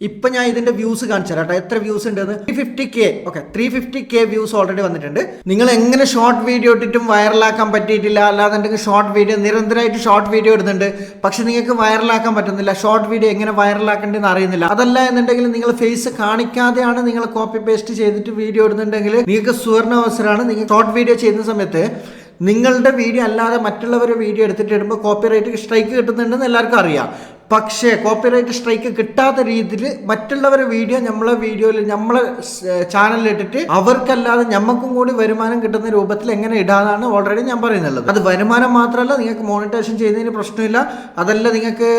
ഇപ്പൊ ഞാൻ ഇതിന്റെ വ്യൂസ് കാണിച്ചു തരാം എത്ര വ്യൂസ് ഉണ്ട് three fifty K okay three fifty K views already വന്നിട്ടുണ്ട്. നിങ്ങൾ എങ്ങനെ ഷോർട്ട് വീഡിയോ ഇട്ടിട്ടും വൈറലാക്കാൻ പറ്റിയിട്ടില്ല അല്ലാന്നുണ്ടെങ്കിൽ ഷോർട്ട് വീഡിയോ നിരന്തരമായിട്ട് ഷോർട്ട് വീഡിയോ ഇടുന്നുണ്ട്. പക്ഷെ നിങ്ങൾക്ക് വൈറലാക്കാൻ പറ്റുന്നില്ല. ഷോർട്ട് വീഡിയോ എങ്ങനെ വൈറലാക്കേണ്ടതെന്ന് അറിയുന്നില്ല. അതല്ല എന്നുണ്ടെങ്കിൽ നിങ്ങൾ ഫേസ് കാണിക്കാതെയാണ് നിങ്ങൾ കോപ്പി പേസ്റ്റ് ചെയ്തിട്ട് വീഡിയോ ഇടുന്നുണ്ടെങ്കിൽ നിങ്ങൾക്ക് സുവർണ അവസരമാണ് നിങ്ങൾ ഷോർട്ട് വീഡിയോ ചെയ്യുന്ന സമയത്ത് നിങ്ങളുടെ വീഡിയോ അല്ലാതെ മറ്റുള്ളവരുടെ വീഡിയോ എടുത്തിട്ട് ഇടുമ്പോൾ കോപ്പിറൈറ്റ് സ്ട്രൈക്ക് കിട്ടുന്നുണ്ടെന്ന് എല്ലാവർക്കും അറിയാം. പക്ഷേ കോപ്പിറൈറ്റ് സ്ട്രൈക്ക് കിട്ടാത്ത രീതിയിൽ മറ്റുള്ളവരുടെ വീഡിയോ നമ്മളെ വീഡിയോയിൽ നമ്മളെ ചാനലിലിട്ടിട്ട് അവർക്കല്ലാതെ ഞമ്മക്കും കൂടി വരുമാനം കിട്ടുന്ന രൂപത്തിൽ എങ്ങനെ ഇടാന്നാണ് ഓൾറെഡി ഞാൻ പറയുന്നുള്ളത്. അത് വരുമാനം മാത്രമല്ല നിങ്ങൾക്ക് മോണിറ്റേഷൻ ചെയ്യുന്നതിന് പ്രശ്നമില്ല. അതല്ല നിങ്ങൾക്ക്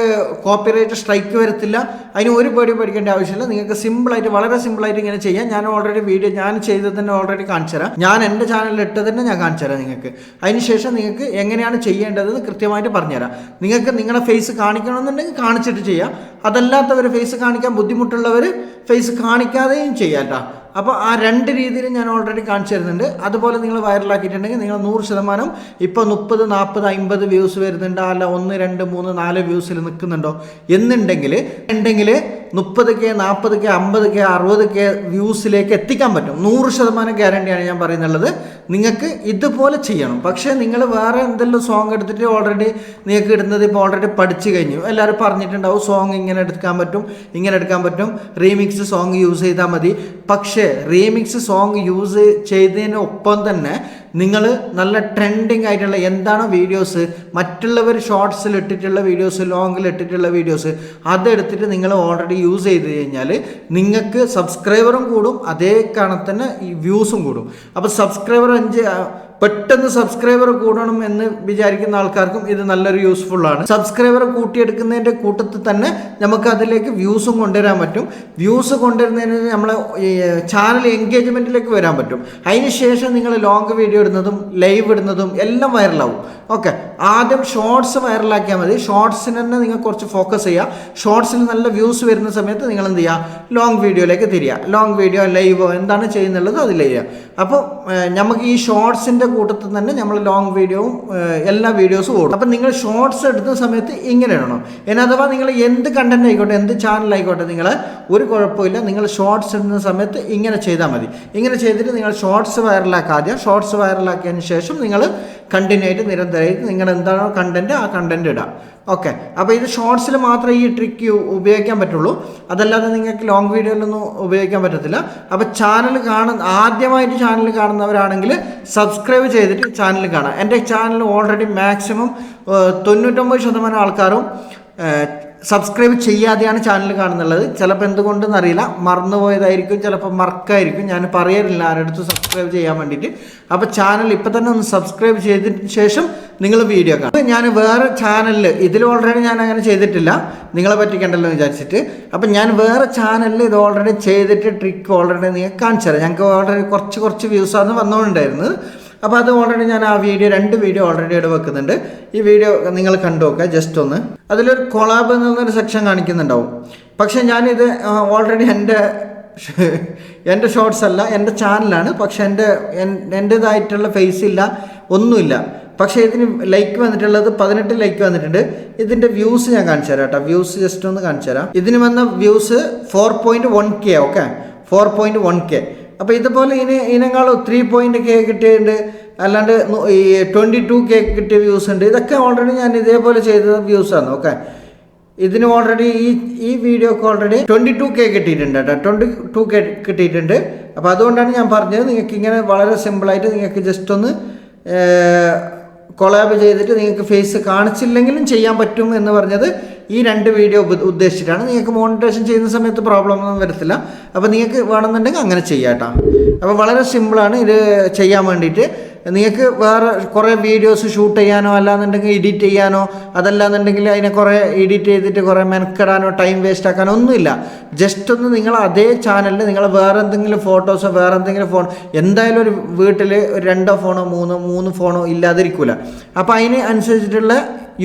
കോപ്പിറൈറ്റ് സ്ട്രൈക്ക് വരത്തില്ല. അതിന് ഒരു പേടി പേടിക്കേണ്ട ആവശ്യമില്ല. നിങ്ങൾക്ക് സിമ്പിളായിട്ട് വളരെ സിമ്പിളായിട്ട് ഇങ്ങനെ ചെയ്യാം. ഞാൻ ഓൾറെഡി വീഡിയോ ഞാൻ ചെയ്തത് തന്നെ ഓൾറെഡി കാണിച്ചു തരാം. ഞാൻ എന്റെ ചാനലിൽ ഇട്ടത് തന്നെ ഞാൻ കാണിച്ചു തരാം നിങ്ങൾക്ക്. അതിനുശേഷം നിങ്ങൾക്ക് എങ്ങനെയാണ് ചെയ്യേണ്ടതെന്ന് കൃത്യമായിട്ട് പറഞ്ഞുതരാം നിങ്ങൾക്ക് നിങ്ങളുടെ ഫേസ് കാണിക്കണമെന്നുണ്ടെങ്കിൽ കാണിച്ചിട്ട് ചെയ്യാം. അതല്ലാത്തവർ ഫേസ് കാണിക്കാൻ ബുദ്ധിമുട്ടുള്ളവർ ഫേസ് കാണിക്കാതെയും ചെയ്യാം കേട്ടോ അപ്പോൾ ആ രണ്ട് രീതിയിൽ ഞാൻ ഓൾറെഡി കാണിച്ചു തരുന്നുണ്ട്. അതുപോലെ നിങ്ങൾ വൈറലാക്കിയിട്ടുണ്ടെങ്കിൽ നിങ്ങൾ നൂറ് ശതമാനം ഇപ്പോൾ മുപ്പത് നാൽപ്പത് അമ്പത് വ്യൂസ് വരുന്നുണ്ടോ. അല്ല ഒന്ന് രണ്ട് മൂന്ന് നാല് വ്യൂസിൽ നിൽക്കുന്നുണ്ടോ? എന്നുണ്ടെങ്കിൽ ഉണ്ടെങ്കിൽ മുപ്പത് കെ നാൽപ്പത് കെ അമ്പത് കെ അറുപത് കെ വ്യൂസിലേക്ക് എത്തിക്കാൻ പറ്റും. നൂറ് ശതമാനം ഗ്യാരണ്ടിയാണ് ഞാൻ പറയുന്നുള്ളത്. നിങ്ങൾക്ക് ഇതുപോലെ ചെയ്യണം. പക്ഷേ നിങ്ങൾ വേറെ എന്തെല്ലാം സോങ് എടുത്തിട്ട് ഓൾറെഡി നിങ്ങൾക്ക് ഇടുന്നത് ഇപ്പോൾ ഓൾറെഡി പഠിച്ചു കഴിഞ്ഞു. എല്ലാവരും പറഞ്ഞിട്ടുണ്ടാവും സോങ് ഇങ്ങനെ എടുക്കാൻ പറ്റും ഇങ്ങനെ എടുക്കാൻ പറ്റും. റീമിക്സ് സോങ് യൂസ് ചെയ്താൽ മതി. പക്ഷേ റീമിക്സ് സോങ് യൂസ് ചെയ്തതിനൊപ്പം തന്നെ നിങ്ങൾ നല്ല ട്രെൻഡിങ് ആയിട്ടുള്ള എന്താണ് വീഡിയോസ് മറ്റുള്ളവർ ഷോർട്സിൽ ഇട്ടിട്ടുള്ള വീഡിയോസ് ലോങ്ങിൽ ഇട്ടിട്ടുള്ള വീഡിയോസ് അതെടുത്തിട്ട് നിങ്ങൾ ഓൾറെഡി യൂസ് ചെയ്ത് കഴിഞ്ഞാൽ നിങ്ങൾക്ക് സബ്സ്ക്രൈബറും കൂടും അതേ കണത്തന്നെ ഈ വ്യൂസും കൂടും. അപ്പോൾ സബ്സ്ക്രൈബർ അഞ്ച് പെട്ടെന്ന് സബ്സ്ക്രൈബർ കൂടണം എന്ന് വിചാരിക്കുന്ന ആൾക്കാർക്കും ഇത് നല്ലൊരു യൂസ്ഫുൾ ആണ്. സബ്സ്ക്രൈബർ കൂട്ടിയെടുക്കുന്നതിന്റെ കൂട്ടത്തിൽ തന്നെ നമുക്ക് അതിലേക്ക് വ്യൂസും കൊണ്ടുവരാൻ പറ്റും. വ്യൂസ് കൊണ്ടുവരുന്നതിന് നമ്മളെ ചാനൽ എൻഗേജ്മെന്റിലേക്ക് വരാൻ പറ്റും. അതിന് ശേഷം നിങ്ങൾ ലോങ് വീഡിയോ ഇടുന്നതും ലൈവ് ഇടുന്നതും എല്ലാം വൈറലാവും ഓക്കെ ആദ്യം ഷോർട്സ് വൈറലാക്കിയാൽ മതി. ഷോർട്സിന് തന്നെ നിങ്ങൾ കുറച്ച് ഫോക്കസ് ചെയ്യുക. ഷോർട്സിൽ നല്ല വ്യൂസ് വരുന്ന സമയത്ത് നിങ്ങൾ എന്ത് ചെയ്യുക? ലോങ് വീഡിയോയിലേക്ക് തിരിയുക. ലോങ് വീഡിയോ ലൈവോ എന്താണ് ചെയ്യുന്നുള്ളത് അതിൽ ചെയ്യുക. അപ്പോൾ നമുക്ക് ഈ ഷോർട്സിന്റെ കൂട്ടത്തിൽ തന്നെ നമ്മൾ ലോങ് വീഡിയോവും എല്ലാ വീഡിയോസും ഓടും. അപ്പം നിങ്ങൾ ഷോർട്സ് എടുത്ത സമയത്ത് ഇങ്ങനെ ഇടണം. ഇനി അഥവാ നിങ്ങൾ എന്ത് കണ്ടന്റ് ആയിക്കോട്ടെ എന്ത് ചാനൽ ആയിക്കോട്ടെ നിങ്ങൾ ഒരു കുഴപ്പമില്ല നിങ്ങൾ ഷോർട്സ് ഇടുന്ന സമയത്ത് ഇങ്ങനെ ചെയ്താൽ മതി. ഇങ്ങനെ ചെയ്തിട്ട് നിങ്ങൾ ഷോർട്സ് വൈറലാക്കുക ആദ്യം. ഷോർട്സ് വൈറലാക്കിയതിന് ശേഷം നിങ്ങൾ കണ്ടിന്യൂ ആയിട്ട് നിരന്തരമായിട്ട് നിങ്ങൾ എന്താണോ കണ്ടന്റ് ആ കണ്ടന്റ് ഇടാം ഓക്കെ അപ്പോൾ ഇത് ഷോർട്സിൽ മാത്രമേ ഈ ട്രിക്ക് ഉപയോഗിക്കാൻ പറ്റുള്ളൂ. അതല്ലാതെ നിങ്ങൾക്ക് ലോങ് വീഡിയോയിലൊന്നും ഉപയോഗിക്കാൻ പറ്റത്തില്ല. അപ്പോൾ ചാനൽ കാണുന്ന ആദ്യമായിട്ട് ചാനൽ കാണുന്നവരാണെങ്കിൽ സബ്സ്ക്രൈബ് ചെയ്തിട്ട് ചാനൽ കാണാം. എന്റെ ചാനൽ ഓൾറെഡി മാക്സിമം തൊണ്ണൂറ്റൊമ്പത് ശതമാനം ആൾക്കാരും സബ്സ്ക്രൈബ് ചെയ്യാതെയാണ് ചാനൽ കാണുന്നുള്ളത്. ചിലപ്പോൾ എന്തുകൊണ്ടെന്ന് അറിയില്ല. മറന്നുപോയതായിരിക്കും ചിലപ്പോൾ മറക്കായിരിക്കും. ഞാൻ പറയാറില്ല ആരടുത്ത് സബ്സ്ക്രൈബ് ചെയ്യാൻ വേണ്ടിയിട്ട്. അപ്പോൾ ചാനൽ ഇപ്പം തന്നെ ഒന്ന് സബ്സ്ക്രൈബ് ചെയ്തതിന് ശേഷം നിങ്ങൾ വീഡിയോ കാണും ഞാൻ വേറെ ചാനലിൽ ഇതിൽ ഓൾറെഡി ഞാൻ അങ്ങനെ ചെയ്തിട്ടില്ല. നിങ്ങളെ പറ്റിക്കണ്ടല്ലോ വിചാരിച്ചിട്ട്. അപ്പം ഞാൻ വേറെ ചാനലിൽ ഇത് ഓൾറെഡി ചെയ്തിട്ട് ട്രിക്ക് ഓൾറെഡി നിങ്ങൾ കാണിച്ചു തരാം ഞങ്ങൾക്ക് ഓൾറെഡി കുറച്ച് കുറച്ച് വ്യൂസാണ് വന്നുകൊണ്ടായിരുന്നത് അപ്പോൾ അത് ഓൾറെഡി ഞാൻ ആ വീഡിയോ രണ്ട് വീഡിയോ ഓൾറെഡി ഇവിടെ വെക്കുന്നുണ്ട്. ഈ വീഡിയോ നിങ്ങൾ കണ്ടു നോക്കുക ജസ്റ്റ് ഒന്ന്. അതിലൊരു കൊളാബ് എന്നൊരു സെക്ഷൻ കാണിക്കുന്നുണ്ടാവും. പക്ഷേ ഞാനിത് ഓൾറെഡി എന്റെ എന്റെ ഷോർട്സ് അല്ല എന്റെ ചാനലാണ് പക്ഷെ എന്റെ എന്റേതായിട്ടുള്ള ഫേസ് ഇല്ല ഒന്നുമില്ല. പക്ഷേ ഇതിന് ലൈക്ക് വന്നിട്ടുള്ളത് പതിനെട്ട് ലൈക്ക് വന്നിട്ടുണ്ട്. ഇതിന്റെ വ്യൂസ് ഞാൻ കാണിച്ചു തരാം കേട്ടോ. വ്യൂസ് ജസ്റ്റ് ഒന്ന് കാണിച്ചു തരാം. ഇതിന് വന്ന views four point one K okay four point one K അപ്പോൾ ഇതുപോലെ ഇനി ഇതിനേക്കാൾ ത്രീ പോയിന്റ് കെ കിട്ടിയിട്ടുണ്ട്. അല്ലാണ്ട് ഈ ട്വന്റി ടു കെ കിട്ടിയ വ്യൂസ് ഉണ്ട്. ഇതൊക്കെ ഓൾറെഡി ഞാൻ ഇതേപോലെ ചെയ്ത വ്യൂസാണ് ഓക്കെ ഇതിന് ഓൾറെഡി ഈ ഈ വീഡിയോക്ക് ഓൾറെഡി ട്വന്റി ടു കെ കിട്ടിയിട്ടുണ്ട് കേട്ടോ. ട്വന്റി ടു കെ കിട്ടിയിട്ടുണ്ട്. അപ്പോൾ അതുകൊണ്ടാണ് ഞാൻ പറഞ്ഞത് നിങ്ങൾക്ക് ഇങ്ങനെ വളരെ സിമ്പിളായിട്ട് നിങ്ങൾക്ക് ജസ്റ്റ് ഒന്ന് കൊളാബ് ചെയ്തിട്ട് നിങ്ങൾക്ക് ഫേസ് കാണിച്ചില്ലെങ്കിലും ചെയ്യാൻ പറ്റും എന്ന് പറഞ്ഞത് ഈ രണ്ട് വീഡിയോ ഉദ്ദേശിച്ചിട്ടാണ് നിങ്ങൾക്ക് മോണിറ്റേഷൻ ചെയ്യുന്ന സമയത്ത് പ്രോബ്ലം ഒന്നും വരത്തില്ല. അപ്പോൾ നിങ്ങൾക്ക് വേണമെന്നുണ്ടെങ്കിൽ അങ്ങനെ ചെയ്യാട്ടോ അപ്പോൾ വളരെ സിമ്പിളാണ് ഇത് ചെയ്യാൻ വേണ്ടിയിട്ട് നിങ്ങൾക്ക് വേറെ കുറേ വീഡിയോസ് ഷൂട്ട് ചെയ്യാനോ അല്ലാന്നുണ്ടെങ്കിൽ എഡിറ്റ് ചെയ്യാനോ അതല്ലാന്നുണ്ടെങ്കിൽ അതിനെ കുറേ എഡിറ്റ് ചെയ്തിട്ട് കുറേ മെനക്കെടാനോ ടൈം വേസ്റ്റ് ആക്കാനോ ഒന്നുമില്ല. ജസ്റ്റ് ഒന്ന് നിങ്ങൾ അതേ ചാനലിൽ നിങ്ങൾ വേറെ എന്തെങ്കിലും ഫോട്ടോസോ വേറെ എന്തെങ്കിലും ഫോൺ എന്തായാലും ഒരു വീട്ടിൽ രണ്ടോ ഫോണോ മൂന്നോ മൂന്ന് ഫോണോ ഇല്ലാതിരിക്കില്ല അപ്പോൾ അതിന് അനുസരിച്ചിട്ടുള്ള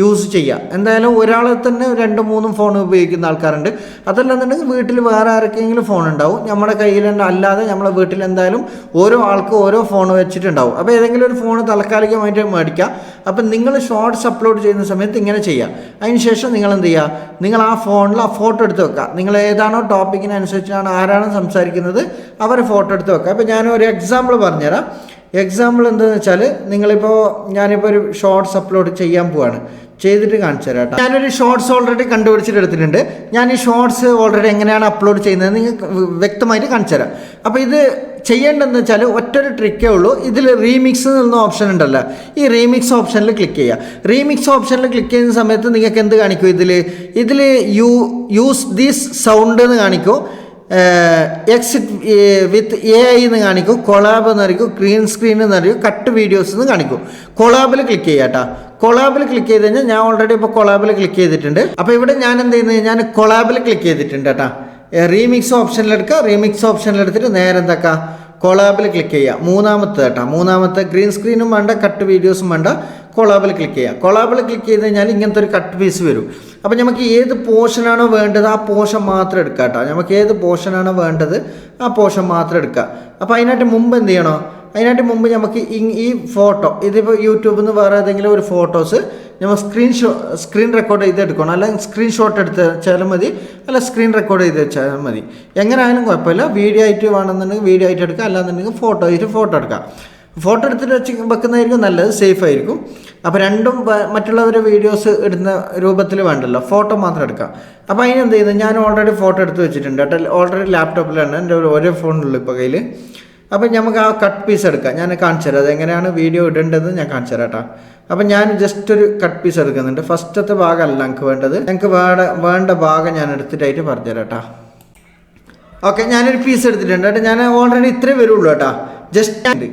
യൂസ് ചെയ്യുക എന്തായാലും ഒരാളെ തന്നെ രണ്ടും മൂന്നും ഫോൺ ഉപയോഗിക്കുന്ന ആൾക്കാരുണ്ട്. അതല്ലെന്നുണ്ടെങ്കിൽ വീട്ടിൽ വേറെ ആർക്കെങ്കിലും ഫോൺ ഉണ്ടാവും. നമ്മുടെ കയ്യിൽ അല്ലാതെ നമ്മളെ വീട്ടിൽ എന്തായാലും ഓരോ ആൾക്കും ഓരോ ഫോൺ വെച്ചിട്ടുണ്ടാവും. അപ്പോൾ ഏതെങ്കിലും ഒരു ഫോൺ താൽക്കാലികമായിട്ട് മേടിക്കുക അപ്പം നിങ്ങൾ ഷോർട്ട്സ് അപ്ലോഡ് ചെയ്യുന്ന സമയത്ത് ഇങ്ങനെ ചെയ്യുക അതിനുശേഷം നിങ്ങൾ എന്ത് ചെയ്യുക നിങ്ങൾ ആ ഫോണിൽ ആ ഫോട്ടോ എടുത്ത് വെക്കുക. നിങ്ങൾ ഏതാണോ ടോപ്പിക്കിനനുസരിച്ചാണ് ആരാണ് സംസാരിക്കുന്നത് അവരെ ഫോട്ടോ എടുത്ത് വെക്കുക. അപ്പോൾ ഞാൻ ഒരു എക്സാമ്പിൾ പറഞ്ഞുതരാം. എക്സാമ്പിൾ എന്താണെന്ന് വെച്ചാൽ നിങ്ങളിപ്പോൾ ഞാനിപ്പോൾ ഒരു ഷോർട്സ് അപ്ലോഡ് ചെയ്യാൻ പോവാണ്. ചെയ്തിട്ട് കാണിച്ചു തരാം കേട്ടോ. ഞാനൊരു ഷോർട്സ് ഓൾറെഡി കണ്ടുപിടിച്ചിട്ട് എടുത്തിട്ടുണ്ട്. ഞാൻ ഈ ഷോർട്സ് ഓൾറെഡി എങ്ങനെയാണ് അപ്ലോഡ് ചെയ്യുന്നത് നിങ്ങൾക്ക് വ്യക്തമായിട്ട് കാണിച്ചു തരാം. അപ്പോൾ ഇത് ചെയ്യേണ്ടതെന്ന് വെച്ചാൽ ഒറ്റൊരു ട്രിക്കേ ഉള്ളൂ. ഇതിൽ റീമിക്സ് എന്ന ഓപ്ഷൻ ഉണ്ടല്ലോ. ഈ റീമിക്സ് ഓപ്ഷനിൽ ക്ലിക്ക് ചെയ്യുക റീമിക്സ് ഓപ്ഷനിൽ ക്ലിക്ക് ചെയ്യുന്ന സമയത്ത് നിങ്ങൾക്ക് എന്ത് കാണിക്കും ഇതിൽ ഇതിൽ യു യൂസ് ദീസ് സൗണ്ട് എന്ന് കാണിക്കും. എക്സിറ്റ് വിത്ത് എ ഐ എന്ന് കാണിക്കും കൊളാബ് എന്ന് കാണിക്കും ഗ്രീൻ സ്ക്രീൻ എന്ന് കാണിക്കും കട്ട് വീഡിയോസ് എന്ന് കാണിക്കും. കൊളാബിൽ ക്ലിക്ക് ചെയ്യുക കേട്ടോ കൊളാബിൽ ക്ലിക്ക് ചെയ്ത് കഴിഞ്ഞാൽ ഞാൻ ഓൾറെഡി ഇപ്പോൾ കൊളാബിൽ ക്ലിക്ക് ചെയ്തിട്ടുണ്ട്. അപ്പോൾ ഇവിടെ ഞാൻ എന്ത് ചെയ്യുന്നത് ഞാൻ കൊളാബിൽ ക്ലിക്ക് ചെയ്തിട്ടുണ്ട് കേട്ടോ റീമിക്സ് ഓപ്ഷനിലെടുക്കുക റീമിക്സ് ഓപ്ഷനിലെടുത്തിട്ട് നേരെ എന്താക്കുക കൊളാബിൽ ക്ലിക്ക് ചെയ്യുക മൂന്നാമത്തെ കേട്ടോ മൂന്നാമത്തെ ഗ്രീൻ സ്ക്രീനും വേണ്ട കട്ട് വീഡിയോസും വേണ്ട. കൊളാബിൽ ക്ലിക്ക് ചെയ്യുക കൊളാബിൽ ക്ലിക്ക് ചെയ്ത് കഴിഞ്ഞാൽ ഇങ്ങനത്തെ ഒരു കട്ട് പീസ് വരും. അപ്പോൾ നമുക്ക് ഏത് പോർഷനാണോ വേണ്ടത് ആ പോർഷൻ മാത്രം എടുക്കുക കേട്ടോ. നമുക്ക് ഏത് പോർഷനാണോ വേണ്ടത് ആ പോർഷൻ മാത്രം എടുക്കുക അപ്പോൾ അതിനായിട്ട് മുമ്പ് എന്ത് ചെയ്യണോ? അതിനായിട്ട് മുമ്പ് നമുക്ക് ഈ- ഫോട്ടോ ഇതിപ്പോൾ യൂട്യൂബിൽ നിന്ന് വേറെ ഏതെങ്കിലും ഒരു ഫോട്ടോസ് നമ്മൾ സ്ക്രീൻഷോ സ്ക്രീൻ റെക്കോർഡ് ചെയ്ത് എടുക്കണം. അല്ലെങ്കിൽ സ്ക്രീൻഷോട്ട് എടുത്ത് വെച്ചാലും മതി. അല്ല സ്ക്രീൻ റെക്കോർഡ് ചെയ്ത് വെച്ചാലും മതി. എങ്ങനെ ആയാലും കുഴപ്പമില്ല. വീഡിയോ ആയിട്ട് വേണമെന്നുണ്ടെങ്കിൽ വീഡിയോ ആയിട്ട് എടുക്കുക അല്ലാന്നുണ്ടെങ്കിൽ ഫോട്ടോ ആയിട്ട് ഫോട്ടോ എടുക്കാം. ഫോട്ടോ എടുത്തിട്ട് വെച്ച് വെക്കുന്നതായിരിക്കും നല്ലത് സേഫ് ആയിരിക്കും. അപ്പോൾ രണ്ടും മറ്റുള്ളവരെ മറ്റുള്ളവരുടെ വീഡിയോസ് ഇടുന്ന രൂപത്തിൽ വേണ്ടല്ലോ. ഫോട്ടോ മാത്രം എടുക്കാം. അപ്പോൾ അതിന് എന്ത് ചെയ്യുന്നത് ഞാൻ ഓൾറെഡി ഫോട്ടോ എടുത്ത് വെച്ചിട്ടുണ്ട് കേട്ടോ. ഓൾറെഡി ലാപ്ടോപ്പിലാണ് എന്റെ ഒരു ഫോണിലുള്ളൂ ഇപ്പോൾ കയ്യിൽ അപ്പം നമുക്ക് ആ കട്ട് പീസ് എടുക്കാം. ഞാൻ കാണിച്ചു തരാം. അതെങ്ങനെയാണ് വീഡിയോ ഇടേണ്ടത് ഞാൻ കാണിച്ചു തരാം കേട്ടോ. അപ്പം ഞാൻ ജസ്റ്റ് ഒരു കട്ട് പീസ് എടുക്കുന്നുണ്ട്. ഫസ്റ്റത്തെ ഭാഗമല്ല ഞങ്ങൾക്ക് വേണ്ടത്. ഞങ്ങൾക്ക് വേണ്ട വേണ്ട ഭാഗം ഞാൻ എടുത്തിട്ടായിട്ട് പറഞ്ഞുതരാം കേട്ടോ. ഓക്കെ ഞാനൊരു പീസ് എടുത്തിട്ടുണ്ട് കേട്ടോ. ഞാൻ ഓൾറെഡി ഇത്രേ വരുള്ളൂ കേട്ടോ. ജസ്റ്റ്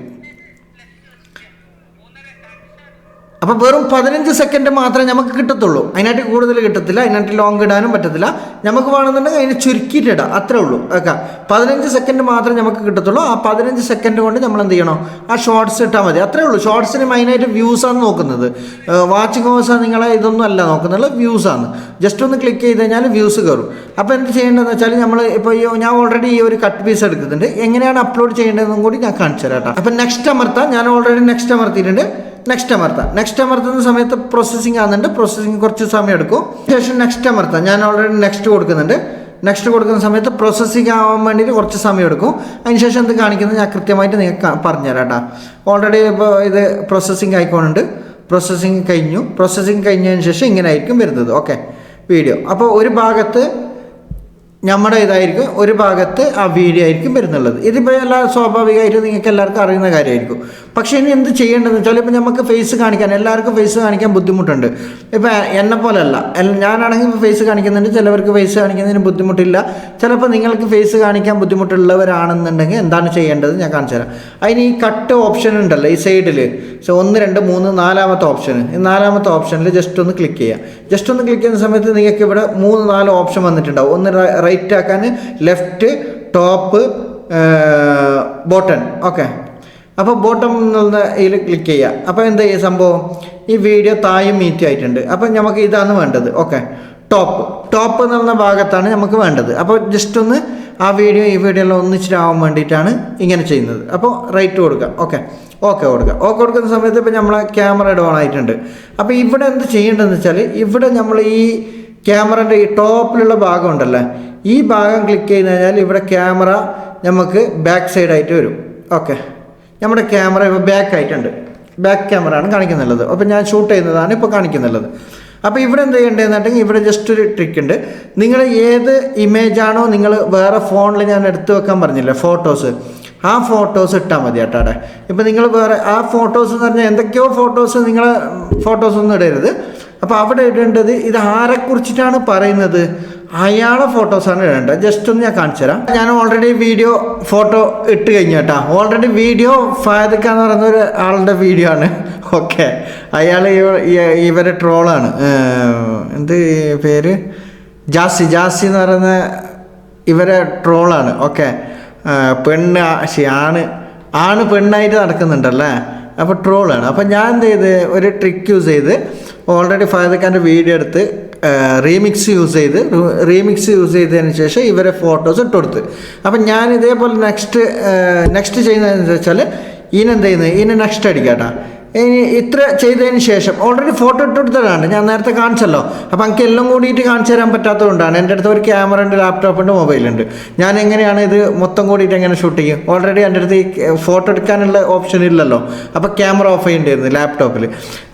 അപ്പോൾ വെറും പതിനഞ്ച് സെക്കൻഡ് മാത്രമേ നമുക്ക് കിട്ടത്തുള്ളൂ. അതിനായിട്ട് കൂടുതൽ കിട്ടത്തില്ല അതിനായിട്ട് ലോങ് ഇടാനും പറ്റത്തില്ല. നമുക്ക് വേണമെന്നുണ്ടെങ്കിൽ അതിനെ ചുരുക്കിയിട്ട് ഇടാം. അത്രേ ഉള്ളൂ. ഓക്കെ. പതിനഞ്ച് സെക്കൻഡ് മാത്രമേ നമുക്ക് കിട്ടത്തുള്ളൂ. ആ പതിനഞ്ച് സെക്കൻഡ് കൊണ്ട് നമ്മൾ എന്ത് ചെയ്യണം? ആ ഷോർട്സ് ഇട്ടാൽ മതി. അത്രേ ഉള്ളൂ. ഷോർട്സിന് മെയിനായിട്ട് വ്യൂസാണ് നോക്കുന്നത്. വാച്ചിങ് ഹവേഴ്സാണ് നിങ്ങളെ ഇതൊന്നും അല്ല നോക്കുന്നത്. വ്യൂസാണ് ജസ്റ്റ് ഒന്ന് ക്ലിക്ക് ചെയ്ത് കഴിഞ്ഞാൽ വ്യൂസ് കയറും. അപ്പോൾ എന്ത് ചെയ്യേണ്ടതെന്ന് വെച്ചാൽ നമ്മൾ ഇപ്പോൾ ഈ ഞാൻ ഓൾറെഡി ഈ ഒരു കട്ട് പീസ് എടുക്കുന്നുണ്ട്. എങ്ങനെയാണ് അപ്ലോഡ് ചെയ്യേണ്ടതെന്നും കൂടി ഞാൻ കാണിച്ചു തരാം കേട്ടോ. അപ്പം നെക്സ്റ്റ് അമർത്താം. ഞാൻ ഓൾറെഡി നെക്സ്റ്റ് അമർത്തിയിട്ടുണ്ട്. നെക്സ്റ്റ് അമർത്താം. നെക്സ്റ്റ് അമർത്തുന്ന സമയത്ത് പ്രോസസ്സിങ് ആകുന്നുണ്ട് പ്രോസസ്സിങ് കുറച്ച് സമയം എടുക്കും ശേഷം നെക്സ്റ്റ് അമർത്താം. ഞാൻ ഓൾറെഡി നെക്സ്റ്റ് കൊടുക്കുന്നുണ്ട്. നെക്സ്റ്റ് കൊടുക്കുന്ന സമയത്ത് പ്രോസസ്സിങ് ആവാൻ വേണ്ടിയിട്ട് കുറച്ച് സമയം എടുക്കും അതിനുശേഷം എന്ത് കാണിക്കുന്നത് ഞാൻ കൃത്യമായിട്ട് നിങ്ങൾക്ക് പറഞ്ഞുതരാം കേട്ടോ ഓൾറെഡി ഇപ്പോൾ ഇത് പ്രോസസ്സിങ് ആയിക്കോണുണ്ട്. പ്രോസസ്സിങ് കഴിഞ്ഞു. പ്രോസസ്സിങ് കഴിഞ്ഞതിന് ശേഷം ഇങ്ങനെ ആയിരിക്കും വരുന്നത്. ഓക്കെ വീഡിയോ അപ്പോൾ ഒരു ഭാഗത്ത് നമ്മുടെ ഇതായിരിക്കും. ഒരു ഭാഗത്ത് ആ വീഡിയോ ആയിരിക്കും വരുന്നുള്ളത്. ഇതിപ്പോൾ എല്ലാ സ്വാഭാവികമായിട്ടും നിങ്ങൾക്ക് എല്ലാവർക്കും അറിയുന്ന കാര്യമായിരിക്കും. പക്ഷേ ഇനി എന്ത് ചെയ്യേണ്ടതെന്ന് വെച്ചാൽ ഇപ്പോൾ നമുക്ക് ഫേസ് കാണിക്കാൻ എല്ലാവർക്കും ഫേസ് കാണിക്കാൻ ബുദ്ധിമുട്ടുണ്ട്. ഇപ്പോൾ എന്നെ പോലെയല്ല. ഞാനാണെങ്കിൽ ഇപ്പോൾ ഫേസ് കാണിക്കുന്നുണ്ട്. ചിലവർക്ക് ഫേസ് കാണിക്കുന്നതിന് ബുദ്ധിമുട്ടില്ല. ചിലപ്പോൾ നിങ്ങൾക്ക് ഫേസ് കാണിക്കാൻ ബുദ്ധിമുട്ടുള്ളവരാണെന്നുണ്ടെങ്കിൽ എന്താണ് ചെയ്യേണ്ടത് ഞാൻ കാണിച്ചു തരാം. അതിന് ഈ കട്ട് ഓപ്ഷൻ ഉണ്ടല്ലോ ഈ സൈഡിൽ സോ ഒന്ന് രണ്ട് മൂന്ന് നാലാമത്തെ ഓപ്ഷൻ ഈ നാലാമത്തെ ഓപ്ഷനിൽ ജസ്റ്റ് ഒന്ന് ക്ലിക്ക് ചെയ്യുക ജസ്റ്റ് ഒന്ന് ക്ലിക്ക് ചെയ്യുന്ന സമയത്ത് നിങ്ങൾക്ക് ഇവിടെ മൂന്ന് നാല് ഓപ്ഷൻ വന്നിട്ടുണ്ടാവും. ഒന്ന് റൈറ്റ് ആക്കാൻ ലെഫ്റ്റ് ടോപ്പ് ബോട്ടൺ ഓക്കെ അപ്പോൾ ബോട്ടം എന്നുള്ള ഇതിൽ ക്ലിക്ക് ചെയ്യുക അപ്പോൾ എന്താ ഈ സംഭവം? ഈ വീഡിയോ താഴെ മീറ്റ് ആയിട്ടുണ്ട്. അപ്പോൾ നമുക്ക് ഇതാണ് വേണ്ടത്. ഓക്കെ ടോപ്പ് ടോപ്പ് എന്ന് പറഞ്ഞ ഭാഗത്താണ് നമുക്ക് വേണ്ടത്. അപ്പോൾ ജസ്റ്റ് ഒന്ന് ആ വീഡിയോ ഈ വീഡിയോ എല്ലാം ഒന്നിച്ചിട്ടാവാൻ വേണ്ടിയിട്ടാണ് ഇങ്ങനെ ചെയ്യുന്നത്. അപ്പോൾ റൈറ്റ് കൊടുക്കുക ഓക്കെ ഓക്കെ കൊടുക്കുക ഓക്കെ കൊടുക്കുന്ന സമയത്ത് ഇപ്പോൾ നമ്മൾ ക്യാമറയുടെ ഓൺ ആയിട്ടുണ്ട്. അപ്പോൾ ഇവിടെ എന്ത് ചെയ്യേണ്ടതെന്ന് വെച്ചാൽ ഇവിടെ നമ്മൾ ഈ ക്യാമറന്റെ ഈ ടോപ്പിലുള്ള ഭാഗം ഉണ്ടല്ലോ ഈ ഭാഗം ക്ലിക്ക് ചെയ്ത് കഴിഞ്ഞാൽ ഇവിടെ ക്യാമറ നമുക്ക് ബാക്ക് സൈഡായിട്ട് വരും. ഓക്കെ നമ്മുടെ ക്യാമറ ഇപ്പോൾ ബാക്ക് ആയിട്ടുണ്ട്. ബാക്ക് ക്യാമറ ആണ് കാണിക്കുന്നുള്ളത്. അപ്പോൾ ഞാൻ ഷൂട്ട് ചെയ്യുന്നതാണ് ഇപ്പോൾ കാണിക്കുന്നുള്ളത്. അപ്പോൾ ഇവിടെ എന്ത് ചെയ്യേണ്ടതെന്നുണ്ടെങ്കിൽ ഇവിടെ ജസ്റ്റ് ഒരു ട്രിക്ക് ഉണ്ട്. നിങ്ങൾ ഏത് ഇമേജാണോ നിങ്ങൾ വേറെ ഫോണിൽ ഞാൻ എടുത്തു വെക്കാൻ പറഞ്ഞില്ലേ? ഫോട്ടോസ് ആ ഫോട്ടോസ് ഇട്ടാൽ മതി കേട്ടോ അവിടെ. ഇപ്പം നിങ്ങൾ വേറെ ആ ഫോട്ടോസ് എന്ന് പറഞ്ഞാൽ എന്തൊക്കെയോ ഫോട്ടോസ് നിങ്ങൾ ഫോട്ടോസ് ഒന്നും ഇടരുത്. അപ്പോൾ അവിടെ ഇടേണ്ടത് ഇത് ആരെക്കുറിച്ചിട്ടാണ് പറയുന്നത്? അയാളെ ഫോട്ടോസാണ് ഇടേണ്ടത്. ജസ്റ്റ് ഒന്ന് ഞാൻ കാണിച്ചു തരാം. ഞാൻ ഓൾറെഡി വീഡിയോ ഫോട്ടോ ഇട്ട് കഴിഞ്ഞു കേട്ടോ. ഓൾറെഡി വീഡിയോ ഫാദിക്ക എന്ന് പറയുന്ന ഒരു ആളുടെ വീഡിയോ ആണ്. ഓക്കെ അയാൾ ഇവരെ ട്രോളാണ് എന്ത് പേര്? ജാസി. ജാസി എന്ന് പറയുന്ന ഇവരെ ട്രോളാണ് ഓക്കെ പെണ്ണ് ആണ്. ആണ് പെണ്ണായിട്ട് നടക്കുന്നുണ്ടല്ലേ? അപ്പോൾ ട്രോളാണ് അപ്പോൾ ഞാൻ എന്ത് ചെയ്ത്? ഒരു ട്രിക്ക് യൂസ് ചെയ്ത് ഓൾറെഡി ഫാദിക്കാന്റെ വീഡിയോ എടുത്ത് റീമിക്സ് യൂസ് ചെയ്ത് റീമിക്സ് യൂസ് ചെയ്തതിന് ശേഷം ഇവരെ ഫോട്ടോസ് ഇട്ട് കൊടുത്ത്. അപ്പം ഞാൻ ഇതേപോലെ നെക്സ്റ്റ് നെക്സ്റ്റ് ചെയ്യുന്നതെന്ന് വെച്ചാൽ ഇതിനെന്ത് ചെയ്യുന്നത്? ഇനി നെക്സ്റ്റ് അടിക്കാട്ടാ. ഇനി ഇത്ര ചെയ്തതിന് ശേഷം ഓൾറെഡി ഫോട്ടോ ഇട്ട് കൊടുത്തതാണ് ഞാൻ നേരത്തെ കാണിച്ചല്ലോ. അപ്പം എനിക്ക് എല്ലാം കൂടിയിട്ട് കാണിച്ചു തരാൻ പറ്റാത്തതുകൊണ്ടാണ്. എന്റെ അടുത്ത് ഒരു ക്യാമറ ഉണ്ട് ലാപ്ടോപ്പ് ഉണ്ട് മൊബൈലുണ്ട് ഞാൻ എങ്ങനെയാണ് ഇത് മൊത്തം കൂടിയിട്ട് എങ്ങനെ ഷൂട്ട് ചെയ്യും? ഓൾറെഡി എന്റെ അടുത്ത് ഈ ഫോട്ടോ എടുക്കാനുള്ള ഓപ്ഷൻ ഇല്ലല്ലോ. അപ്പോൾ ക്യാമറ ഓഫ് ചെയ്യേണ്ടിയിരുന്നു ലാപ്ടോപ്പിൽ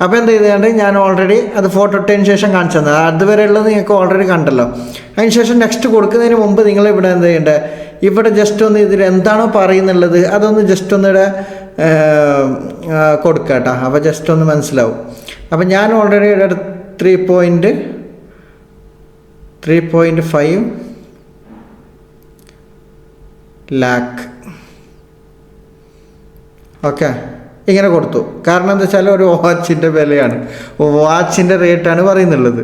അപ്പോൾ എന്ത് ചെയ്തുകൊണ്ട് ഞാൻ ഓൾറെഡി അത് ഫോട്ടോ ഇട്ടതിന് ശേഷം കാണിച്ചു തന്നത്. അതുവരെ ഉള്ളത് നിങ്ങൾക്ക് ഓൾറെഡി കണ്ടല്ലോ. അതിന് ശേഷം നെക്സ്റ്റ് കൊടുക്കുന്നതിന് മുമ്പ് നിങ്ങൾ ഇവിടെ എന്ത് ചെയ്യേണ്ടത് ഇവിടെ ജസ്റ്റ് ഒന്ന് ഇതിൽ എന്താണോ പറയുന്നുള്ളത് അതൊന്ന് ജസ്റ്റ് ഒന്നിവിടെ കൊടുക്കുക കേട്ടോ അപ്പോൾ ജസ്റ്റ് ഒന്ന് മനസ്സിലാവും. അപ്പോൾ ഞാൻ ഓൾറെഡി ഒരു three point three point five lakh okay ഇങ്ങനെ കൊടുത്തു. കാരണം എന്താ വെച്ചാൽ ഒരു വാച്ചിന്റെ വിലയാണ്. വാച്ചിന്റെ റേറ്റാണ് പറയുന്നുള്ളത്.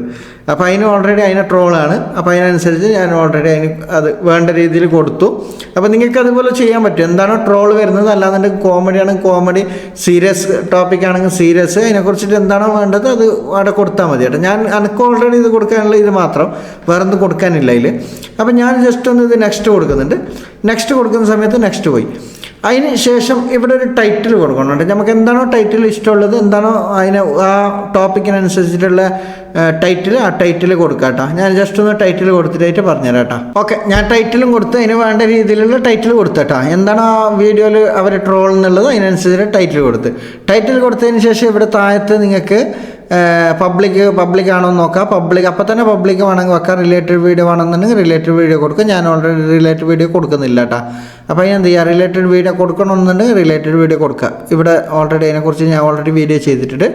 അപ്പോൾ അതിന് ഓൾറെഡി അതിനെ ട്രോളാണ് അപ്പോൾ അതിനനുസരിച്ച് ഞാൻ ഓൾറെഡി അതിന് അത് വേണ്ട രീതിയിൽ കൊടുത്തു. അപ്പോൾ നിങ്ങൾക്ക് അതുപോലെ ചെയ്യാൻ പറ്റും. എന്താണോ ട്രോൾ വരുന്നത്? അല്ലാതെ കോമഡി ആണെങ്കിൽ കോമഡി സീരിയസ് ടോപ്പിക് ആണെങ്കിൽ സീരിയസ് അതിനെക്കുറിച്ചിട്ട് എന്താണോ വേണ്ടത് അത് അവിടെ കൊടുത്താൽ മതി കേട്ടോ. ഞാൻ എനിക്ക് ഓൾറെഡി ഇത് കൊടുക്കാനുള്ള ഇത് മാത്രം. വേറെ ഒന്നും കൊടുക്കാനില്ല അതിൽ അപ്പോൾ ഞാൻ ജസ്റ്റ് ഒന്ന് ഇത് നെക്സ്റ്റ് കൊടുക്കുന്നുണ്ട്. നെക്സ്റ്റ് കൊടുക്കുന്ന സമയത്ത് നെക്സ്റ്റ് പോയി. അതിന് ശേഷം ഇവിടെ ഒരു ടൈറ്റിൽ കൊടുക്കുന്നുണ്ട്. നമുക്ക് എന്താണോ ടൈറ്റിൽ ഇഷ്ടമുള്ളത് എന്താണോ അതിന് ആ ടോപ്പിക്കിനനുസരിച്ചിട്ടുള്ള ടൈറ്റിൽ ആ ടൈറ്റിൽ കൊടുക്കാം കേട്ടോ ഞാൻ ജസ്റ്റ് ഒന്ന് ടൈറ്റിൽ കൊടുത്തിട്ടായിട്ട് പറഞ്ഞുതരാം കേട്ടോ ഓക്കെ ഞാൻ ടൈറ്റിലും കൊടുത്ത് അതിന് വേണ്ട രീതിയിലുള്ള ടൈറ്റിൽ കൊടുത്തു കേട്ടോ എന്താണ് ആ വീഡിയോയിൽ അവർ ട്രോൾ എന്നുള്ളത് അതിനനുസരിച്ച് ടൈറ്റിൽ കൊടുത്ത്. ടൈറ്റിൽ കൊടുത്തതിന് ശേഷം ഇവിടെ താഴത്ത് നിങ്ങൾക്ക് പബ്ലിക് പബ്ലിക് ആണോ എന്ന് നോക്കാം. പബ്ലിക് അപ്പോൾ തന്നെ പബ്ലിക് വേണമെങ്കിൽ വെക്കാം. റിലേറ്റഡ് വീഡിയോ വേണമെന്നുണ്ടെങ്കിൽ റിലേറ്റഡ് വീഡിയോ കൊടുക്കുക ഞാൻ ഓൾറെഡി റിലേറ്റഡ് വീഡിയോ കൊടുക്കുന്നില്ല കേട്ടോ അപ്പോൾ ഞാൻ എന്ത് ചെയ്യുക റിലേറ്റഡ് വീഡിയോ കൊടുക്കണമെന്നുണ്ടെങ്കിൽ റിലേറ്റഡ് വീഡിയോ കൊടുക്കുക. ഇവിടെ ഓൾറെഡി അതിനെക്കുറിച്ച് ഞാൻ ഓൾറെഡി വീഡിയോ ചെയ്തിട്ടുണ്ട്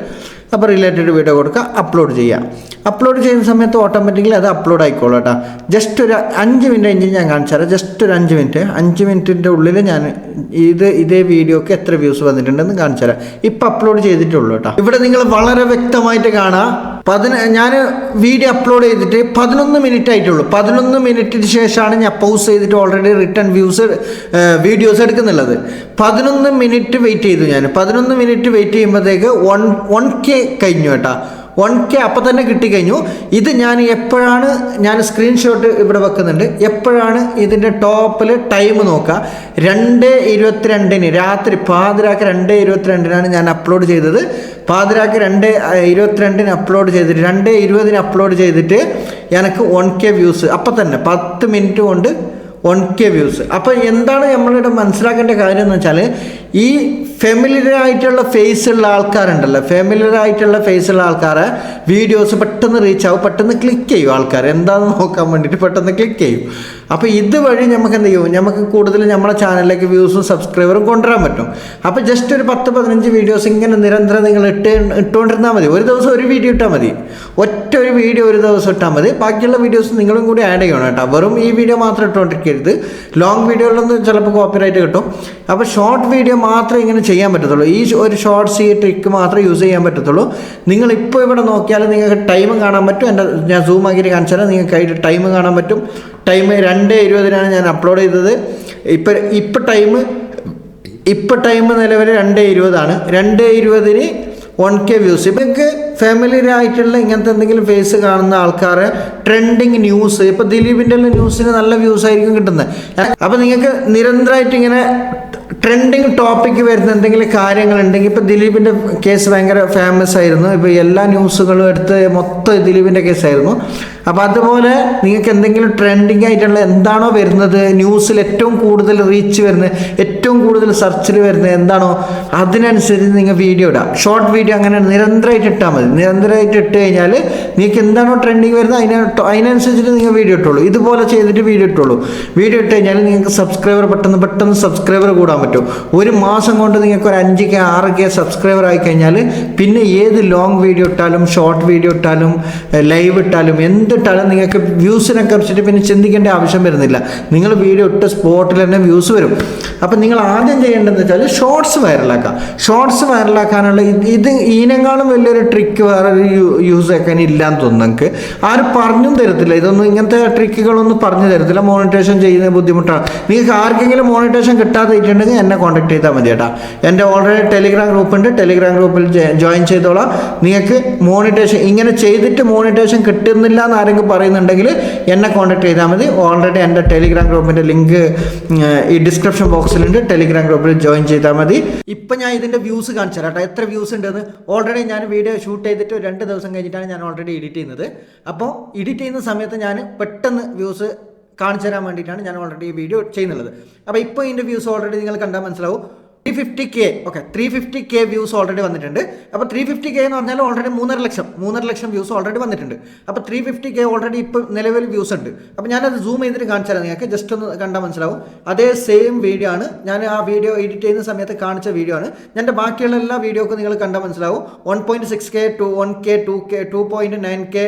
അപ്പോൾ റിലേറ്റഡ് വീഡിയോ കൊടുക്കുക അപ്ലോഡ് ചെയ്യുക അപ്ലോഡ് ചെയ്യുന്ന സമയത്ത് ഓട്ടോമാറ്റിക്കലി അത് അപ്ലോഡ് ആയിക്കോളൂ കേട്ടോ. ജസ്റ്റ് ഒരു അഞ്ച് മിനിറ്റ് എഞ്ചിൻ ഞാൻ കാണിച്ചു തരാം. ജസ്റ്റ് ഒരു അഞ്ച് മിനിറ്റ് അഞ്ച് മിനിറ്റിന്റെ ഉള്ളിൽ ഞാൻ ഇത് ഇതേ വീഡിയോക്ക് എത്ര വ്യൂസ് വന്നിട്ടുണ്ടെന്ന് കാണിച്ചു തരാം. ഇപ്പം അപ്ലോഡ് ചെയ്തിട്ടുള്ളൂ കേട്ടോ. ഇവിടെ നിങ്ങൾ വളരെ വ്യക്തമായിട്ട് കാണാം പതിന ഞാൻ വീഡിയോ അപ്ലോഡ് ചെയ്തിട്ട് പതിനൊന്ന് മിനിറ്റ് ആയിട്ടുള്ളൂ. പതിനൊന്ന് മിനിറ്റിന് ശേഷമാണ് ഞാൻ പൗസ് ചെയ്തിട്ട് ഓൾറെഡി റിട്ടേൺ വ്യൂസ് വീഡിയോസ് എടുക്കുന്നുള്ളത്. പതിനൊന്ന് മിനിറ്റ് വെയിറ്റ് ചെയ്തു ഞാൻ. പതിനൊന്ന് മിനിറ്റ് വെയിറ്റ് ചെയ്യുമ്പോഴത്തേക്ക് വൺ വൺ കെ കഴിഞ്ഞു കേട്ടോ. വൺ കെ അപ്പം തന്നെ കിട്ടിക്കഴിഞ്ഞു. ഇത് ഞാൻ എപ്പോഴാണ് ഞാൻ സ്ക്രീൻഷോട്ട് ഇവിടെ വെക്കുന്നുണ്ട്. എപ്പോഴാണ് ഇതിന്റെ ടോപ്പിൽ ടൈം നോക്കുക. രണ്ട് ഇരുപത്തിരണ്ടിന് രാത്രി പാതിരാക്ക് രണ്ട് ഇരുപത്തിരണ്ടിനാണ് ഞാൻ അപ്ലോഡ് ചെയ്തത്. പാതിരാക്ക് രണ്ട് ഇരുപത്തിരണ്ടിന് അപ്ലോഡ് ചെയ്തിട്ട് രണ്ട് ഇരുപതിന് അപ്ലോഡ് ചെയ്തിട്ട് എനിക്ക് വൺ കെ വ്യൂസ് അപ്പം തന്നെ പത്ത് മിനിറ്റ് കൊണ്ട് വൺ കെ വ്യൂസ് അപ്പോൾ എന്താണ് നമ്മളിവിടെ മനസ്സിലാക്കേണ്ട കാര്യം എന്ന് വെച്ചാൽ ഈ ഫെമിലിയർ ആയിട്ടുള്ള ഫേസ് ഉള്ള ആൾക്കാരുണ്ടല്ലോ. ഫെമിലിയർ ആയിട്ടുള്ള ഫേസ് ഉള്ള ആൾക്കാരെ വീഡിയോസ് പെട്ടെന്ന് റീച്ച് ആവും. പെട്ടെന്ന് ക്ലിക്ക് ചെയ്യും ആൾക്കാർ എന്താണെന്ന് നോക്കാൻ വേണ്ടിയിട്ട് പെട്ടെന്ന് ക്ലിക്ക് ചെയ്യും. അപ്പോൾ ഇതുവഴി നമുക്ക് എന്ത് ചെയ്യും? നമുക്ക് കൂടുതൽ നമ്മുടെ ചാനലിലേക്ക് വ്യൂസും സബ്സ്ക്രൈബറും കൊണ്ടുവരാൻ പറ്റും. അപ്പോൾ ജസ്റ്റ് ഒരു പത്ത് പതിനഞ്ച് വീഡിയോസ് ഇങ്ങനെ നിരന്തരം നിങ്ങൾ ഇട്ട് ഇട്ടുകൊണ്ടിരുന്നാൽ മതി. ഒരു ദിവസം ഒരു വീഡിയോ ഇട്ടാൽ മതി. ഒറ്റ ഒരു വീഡിയോ ഒരു ദിവസം ഇട്ടാൽ മതി. ബാക്കിയുള്ള വീഡിയോസ് നിങ്ങളും കൂടി ആഡ് ചെയ്യണം കേട്ടോ. വെറും ഈ വീഡിയോ മാത്രം ഇട്ടുകൊണ്ടിരിക്കരുത്. ലോങ് വീഡിയോയിലൊന്നും ചിലപ്പോൾ കോപ്പിറൈറ്റ് കിട്ടും. അപ്പോൾ ഷോർട്ട് വീഡിയോ മാത്രമേ ഇങ്ങനെ ചെയ്യാൻ പറ്റത്തുള്ളൂ. ഈ ഒരു ഷോർട്ട്സ് ഈ ട്രിക്ക് മാത്രമേ യൂസ് ചെയ്യാൻ പറ്റത്തുള്ളൂ. നിങ്ങൾ ഇപ്പോൾ ഇവിടെ നോക്കിയാൽ നിങ്ങൾക്ക് ടൈം കാണാൻ പറ്റും. എന്റെ ഞാൻ സൂം ആക്കിയിട്ട് കാണിച്ചാൽ നിങ്ങൾക്ക് അതിന്റെ ടൈം കാണാൻ പറ്റും. ടൈം രണ്ട് ഇരുപതിനാണ് ഞാൻ അപ്ലോഡ് ചെയ്തത്. ഇപ്പം ഇപ്പം ടൈം ഇപ്പം ടൈം നിലവിൽ രണ്ട് ഇരുപതാണ്. രണ്ട് ഇരുപതിന് വൺ കെ വ്യൂസ് നിങ്ങൾക്ക് ഫാമിലിയർ ആയിട്ടുള്ള ഇങ്ങനത്തെ എന്തെങ്കിലും ഫേസ് കാണുന്ന ആൾക്കാർ ട്രെൻഡിങ് ന്യൂസ് ഇപ്പോൾ ദിലീപിന്റെ ന്യൂസിന് നല്ല വ്യൂസ് ആയിരിക്കും കിട്ടുന്നത്. അപ്പോൾ നിങ്ങൾക്ക് നിരന്തരമായിട്ട് ഇങ്ങനെ ട്രെൻഡിങ് ടോപ്പിക്ക് വരുന്ന എന്തെങ്കിലും കാര്യങ്ങളുണ്ടെങ്കിൽ ഇപ്പോൾ ദിലീപിന്റെ കേസ് ഭയങ്കര ഫേമസ് ആയിരുന്നു. ഇപ്പോൾ എല്ലാ ന്യൂസുകളും എടുത്ത് മൊത്തം ദിലീപിന്റെ കേസായിരുന്നു. അപ്പോൾ അതുപോലെ നിങ്ങൾക്ക് എന്തെങ്കിലും ട്രെൻഡിങ് ആയിട്ടുള്ള എന്താണോ വരുന്നത്? ന്യൂസിൽ ഏറ്റവും കൂടുതൽ റീച്ച് വരുന്നത് ഏറ്റവും കൂടുതൽ സെർച്ചിൽ വരുന്നത് എന്താണോ? അതിനനുസരിച്ച് നിങ്ങൾ വീഡിയോ ഇടാം. ഷോർട്ട് വീഡിയോ അങ്ങനെ നിരന്തരമായിട്ട് ഇട്ടാൽ മതി. നിരന്തരമായിട്ട് ഇട്ട് കഴിഞ്ഞാൽ നിങ്ങൾക്ക് എന്താണോ ട്രെൻഡിങ് വരുന്നത് അതിന് അതിനനുസരിച്ചിട്ട് നിങ്ങൾ വീഡിയോ ഇട്ടുള്ളൂ ഇതുപോലെ ചെയ്തിട്ട് വീഡിയോ ഇട്ടുള്ളൂ വീഡിയോ ഇട്ട് കഴിഞ്ഞാൽ നിങ്ങൾക്ക് സബ്സ്ക്രൈബർ പെട്ടെന്ന് പെട്ടെന്ന് സബ്സ്ക്രൈബർ കൂടാൻ പറ്റും. ഒരു മാസം കൊണ്ട് നിങ്ങൾക്ക് ഒരു അഞ്ച് കെ ആറ് കെ സബ്സ്ക്രൈബർ ആയി കഴിഞ്ഞാൽ പിന്നെ ഏത് ലോങ് വീഡിയോ ഇട്ടാലും ഷോർട്ട് വീഡിയോ ഇട്ടാലും ലൈവ് ഇട്ടാലും എന്തിട്ടാലും നിങ്ങൾക്ക് വ്യൂസിനെ കുറിച്ചിട്ട് പിന്നെ ചിന്തിക്കേണ്ട ആവശ്യം വരുന്നില്ല. നിങ്ങൾ വീഡിയോ ഇട്ട് സ്പോട്ടിൽ തന്നെ വ്യൂസ് വരും. അപ്പം നിങ്ങൾ ആദ്യം ചെയ്യേണ്ടതെന്ന് വെച്ചാൽ ഷോർട്സ് വൈറലാക്കാം ഷോർട്സ് വൈറലാക്കാനുള്ള ഇത് ഇതിനേക്കാളും വലിയൊരു ട്രിക്ക് വേറെ യൂസ് ആക്കാൻ ഇല്ലാന്ന് തോന്നുന്നു നിങ്ങൾക്ക് ആരും പറഞ്ഞും തരത്തില്ല. ഇതൊന്നും ഇങ്ങനത്തെ ട്രിക്കുകളൊന്നും പറഞ്ഞു തരത്തില്ല. മോണിറ്റേഷൻ ചെയ്യുന്ന ബുദ്ധിമുട്ടാണ്. നിങ്ങൾക്ക് ആർക്കെങ്കിലും മോണിറ്റേഷൻ കിട്ടാതെ ഇട്ടുണ്ടെങ്കിൽ എന്നെ കോൺടാക്ട് ചെയ്താൽ മതി കേട്ടോ. എന്റെ ഓൾറെഡി ടെലിഗ്രാം ഗ്രൂപ്പ് ഉണ്ട്. ടെലിഗ്രാം ഗ്രൂപ്പിൽ ജോയിൻ ചെയ്തോളാം. നിങ്ങൾക്ക് മോണിറ്റേഷൻ ഇങ്ങനെ ചെയ്തിട്ട് മോണിറ്റേഷൻ കിട്ടുന്നില്ല എന്ന് ആരെങ്കിലും പറയുന്നുണ്ടെങ്കിൽ എന്നെ കോൺടാക്ട് ചെയ്താൽ മതി. ഓൾറെഡി എന്റെ ടെലിഗ്രാം ഗ്രൂപ്പിന്റെ ലിങ്ക് ഈ ഡിസ്ക്രിപ്ഷൻ ബോക്സിലുണ്ട് ടെലിഗ്രാം ഗ്രൂപ്പിൽ ജോയിൻ ചെയ്താൽ മതി. ഇപ്പം ഞാൻ ഇതിന്റെ വ്യൂസ് കാണിച്ചു തരാം എത്ര വ്യൂസ് ഉണ്ടെന്ന്. ഓൾറെഡി ഞാൻ വീഡിയോ ഷൂട്ട് ചെയ്തിട്ട് രണ്ട് ദിവസം കഴിഞ്ഞിട്ടാണ് ഞാൻ ഓൾറെഡി എഡിറ്റ് ചെയ്യുന്നത്. അപ്പോൾ എഡിറ്റ് ചെയ്യുന്ന സമയത്ത് ഞാൻ പെട്ടെന്ന് വ്യൂസ് കാണിച്ചു തരാൻ വേണ്ടിയിട്ടാണ് ഞാൻ ഓൾറെഡി ഈ വീഡിയോ ചെയ്യുന്നത് അപ്പോൾ ഇപ്പോൾ ഇതിന്റെ വ്യൂസ് ഓൾറെഡി നിങ്ങൾ കണ്ടാൽ മനസ്സിലാവും. Three fifty K okay three fifty K views already വന്നിട്ടുണ്ട്. അപ്പോൾ ത്രീ ഫിഫ്റ്റി കെ എന്ന് പറഞ്ഞാൽ ഓൾറെഡി മൂന്നര ലക്ഷം മൂന്നര ലക്ഷം വ്യൂസ് ഓൾറെഡി വന്നിട്ടുണ്ട്. അപ്പോൾ ത്രീ ഫിഫ്റ്റി കെ ഓൾറെഡി ഇപ്പോൾ നിലവിൽ വ്യൂസ് ഉണ്ട്. അപ്പോൾ ഞാനത് സൂം ചെയ്തിട്ട് കാണിച്ചു നിങ്ങൾക്ക് ജസ്റ്റ് ഒന്ന് കണ്ടാൽ മനസ്സിലാവും. അതേ സെയിം വീഡിയോ ആണ്. ഞാൻ ആ വീഡിയോ എഡിറ്റ് ചെയ്യുന്ന സമയത്ത് കാണിച്ച വീഡിയോ ആണ്. എന്റെ ബാക്കിയുള്ള എല്ലാ വീഡിയോക്കും നിങ്ങൾ കണ്ടാൽ മനസ്സിലാവും. One point six K two one K two K two point nine K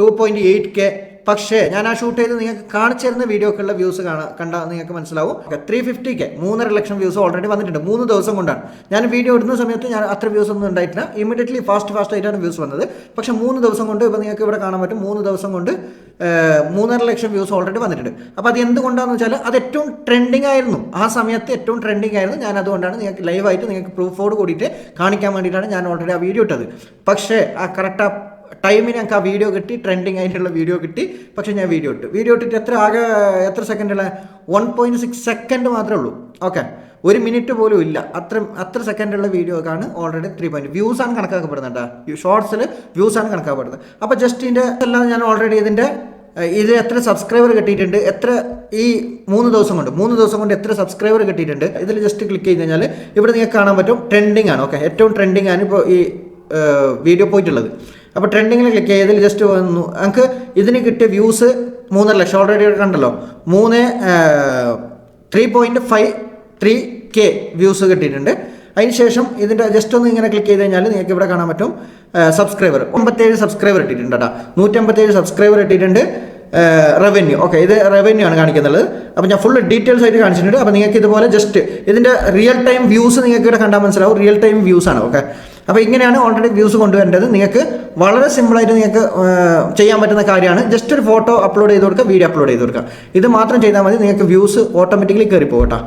two point eight K പക്ഷേ ഞാൻ ആ ഷൂട്ട് ചെയ്ത് നിങ്ങൾക്ക് കാണിച്ചു തരുന്ന വീഡിയോക്കുള്ള വ്യൂസ് കണ്ടാൽ നിങ്ങൾക്ക് മനസ്സിലാവും. ത്രീ ഫിഫ്റ്റി കെ മൂന്നര ലക്ഷം വ്യൂസ് ഓൾറെഡി വന്നിട്ടുണ്ട്. മൂന്ന് ദിവസം കൊണ്ടാണ്. ഞാൻ വീഡിയോ ഇടുന്ന സമയത്ത് ഞാൻ അത്ര വ്യൂസ് ഒന്നും ഉണ്ടായിട്ടില്ല. ഇമീഡിയറ്റ്ലി ഫാസ്റ്റ് ഫാസ്റ്റ് ആയിട്ടാണ് വ്യൂസ് വന്നത്. പക്ഷേ മൂന്ന് ദിവസം കൊണ്ട് ഇപ്പോൾ നിങ്ങൾക്ക് ഇവിടെ കാണാൻ പറ്റും. മൂന്ന് ദിവസം കൊണ്ട് മൂന്നര ലക്ഷം വ്യൂസ് ഓൾറെഡി വന്നിട്ടുണ്ട്. അപ്പോൾ അത് എന്തുകൊണ്ടാണെന്ന് വെച്ചാൽ അത് ഏറ്റവും ട്രെൻഡിങ് ആയിരുന്നു. ആ സമയത്ത് ഏറ്റവും ട്രെൻഡിങ് ആയിരുന്നു. ഞാൻ അതുകൊണ്ടാണ് നിങ്ങൾക്ക് ലൈവായിട്ട് നിങ്ങൾക്ക് പ്രൂഫോട് കൂടിയിട്ട് കാണിക്കാൻ വേണ്ടിയിട്ടാണ് ഞാൻ ഓൾറെഡി ആ വീഡിയോ ഇട്ടത്. പക്ഷേ ആ കറക്റ്റ് ആ ടൈമിന് ഞങ്ങൾക്ക് ആ വീഡിയോ കിട്ടി ട്രെൻഡിങ് ആയിട്ടുള്ള വീഡിയോ കിട്ടി. പക്ഷേ ഞാൻ വീഡിയോ ഇട്ടു. വീഡിയോ ഇട്ടിട്ട് എത്ര ആകെ എത്ര സെക്കൻഡുള്ള വൺ പോയിന്റ് സിക്സ് സെക്കൻഡ് മാത്രമേ ഉള്ളൂ. ഓക്കെ ഒരു മിനിറ്റ് പോലും ഇല്ല. അത്ര അത്ര സെക്കൻഡുള്ള വീഡിയോക്കാണ് ഓൾറെഡി ത്രീ പോയിന്റ് വ്യൂസ് ആണ് കണക്കാക്കപ്പെടുന്നത് ഷോർട്സിൽ വ്യൂസ് ആണ് കണക്കാക്കപ്പെടുന്നത്. അപ്പോൾ ജസ്റ്റ് ഇതിന്റെ എല്ലാം ഞാൻ ഓൾറെഡി ഇതിന്റെ ഇത് എത്ര സബ്സ്ക്രൈബർ കിട്ടിയിട്ടുണ്ട് എത്ര ഈ മൂന്ന് ദിവസം കൊണ്ട് മൂന്ന് ദിവസം കൊണ്ട് എത്ര സബ്സ്ക്രൈബർ കിട്ടിയിട്ടുണ്ട് ഇതിൽ ജസ്റ്റ് ക്ലിക്ക് ചെയ്ത് കഴിഞ്ഞാൽ ഇവിടെ നിങ്ങൾക്ക് കാണാൻ പറ്റും ട്രെൻഡിങ് ആണ്. ഓക്കെ ഏറ്റവും ട്രെൻഡിങ് ആണ് ഇപ്പോൾ ഈ വീഡിയോ പോയിട്ടുള്ളത് അപ്പോൾ ട്രെൻഡിങ്ങിൽ ക്ലിക്ക് ചെയ്തതിൽ ജസ്റ്റ് വന്നു. നമുക്ക് ഇതിന് കിട്ടിയ വ്യൂസ് മൂന്നര ലക്ഷം. ഓൾറെഡി കണ്ടല്ലോ. മൂന്ന് three point five three K views കിട്ടിയിട്ടുണ്ട്. അതിനുശേഷം ഇതിന്റെ ജസ്റ്റ് ഒന്ന് ഇങ്ങനെ ക്ലിക്ക് ചെയ്ത് കഴിഞ്ഞാൽ നിങ്ങൾക്ക് ഇവിടെ കാണാൻ പറ്റും. സബ്സ്ക്രൈബർ ഒമ്പത്തേഴ് സബ്സ്ക്രൈബർ ഇട്ടിട്ടുണ്ട് കേട്ടോ. നൂറ്റമ്പത്തേഴ് സബ്സ്ക്രൈബർ ഇട്ടിട്ടുണ്ട്. റവന്യൂ ഓക്കെ ഇത് റവന്യൂ ആണ് കാണിക്കുന്നത്. അപ്പോൾ ഞാൻ ഫുൾ ഡീറ്റെയിൽസ് ആയിട്ട് കാണിച്ചിട്ടുണ്ട്. അപ്പോൾ നിങ്ങൾക്ക് ഇതുപോലെ ജസ്റ്റ് ഇതിന്റെ റിയൽ ടൈം വ്യൂസ് നിങ്ങൾക്ക് ഇവിടെ കണ്ടാൽ മനസ്സിലാവും. റിയൽ ടൈം വ്യൂസ് ആണ്. ഓക്കെ അപ്പോൾ ഇങ്ങനെയാണ് ഓൾറെഡി വ്യൂസ് കൊണ്ടുവരേണ്ടത്. നിങ്ങൾക്ക് വളരെ സിമ്പിളായിട്ട് നിങ്ങൾക്ക് ചെയ്യാൻ പറ്റുന്ന കാര്യമാണ്. ജസ്റ്റ് ഒരു ഫോട്ടോ അപ്ലോഡ് ചെയ്ത് കൊടുക്കുക വീഡിയോ അപ്ലോഡ് ചെയ്ത് കൊടുക്കുക. ഇത് മാത്രം ചെയ്താൽ മതി നിങ്ങൾക്ക് വ്യൂസ് ഓട്ടോമാറ്റിക്കലി കയറി പോകും കേട്ടോ.